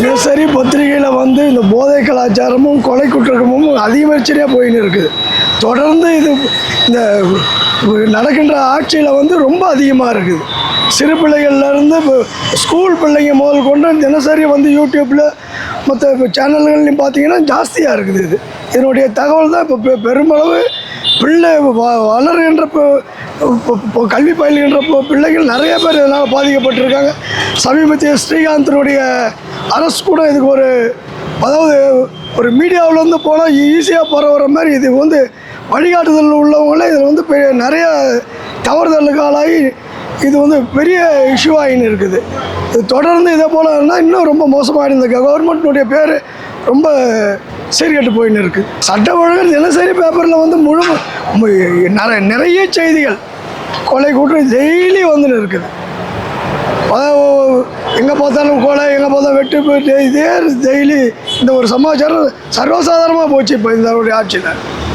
தினசரி பத்திரிகையில் வந்து இந்த போதை கலாச்சாரமும் கொலை குற்றமும் அதிகபட்சரியாக போயின்னு இருக்குது. தொடர்ந்து இது இந்த நடக்கின்ற ஆட்சியில் வந்து ரொம்ப அதிகமாக இருக்குது. சிறு பிள்ளைகள்லேருந்து இப்போ ஸ்கூல் பிள்ளைங்க முதல் கொண்டு தினசரி வந்து யூடியூப்பில் மற்ற சேனல்கள்லையும் பார்த்தீங்கன்னா ஜாஸ்தியாக இருக்குது இது. இதனுடைய தகவல் தான் இப்போ பெ- பெருமளவு பிள்ளை வ- வளர்கின்ற இப்போ- கல்வி பயில்கின்ற பிள்ளைகள் நிறைய பேர் இதனால் பாதிக்கப்பட்டிருக்காங்க. சமீபத்திய ஸ்ரீகாந்தனுடைய அரசு கூட இதுக்கு ஒரு அதாவது ஒரு மீடியாவிலேருந்து போனால் ஈஸியாக பரவுற மாதிரி இது வந்து வழிகாட்டுதல் உள்ளவங்களே இதில் வந்து பெ- நிறைய தவறுதலுக்கு ஆளாகி இது வந்து பெரிய இஷ்யூ ஆகின்னு இருக்குது. இது தொடர்ந்து இதே போல் இருந்தால் இன்னும் ரொம்ப மோசமாக இந்த கவர்மெண்ட்னுடைய பேர் ரொம்ப சீர்கெட்டு போயின்னு இருக்குது சட்ட ஒழுங்கு தினசரி பேப்பரில் வந்து முழு நிறைய நிறைய செய்திகள் கொலை கூட்டம் டெய்லி வந்துன்னு இருக்குது. எங்கே பார்த்தாலும் கொலை எங்கே பார்த்தாலும் வெட்டு போயிட்டு இதே டெய்லி இந்த ஒரு சமாச்சாரம் சர்வசாதாரணமாக போச்சு இப்போ இந்த ஆட்சியில்.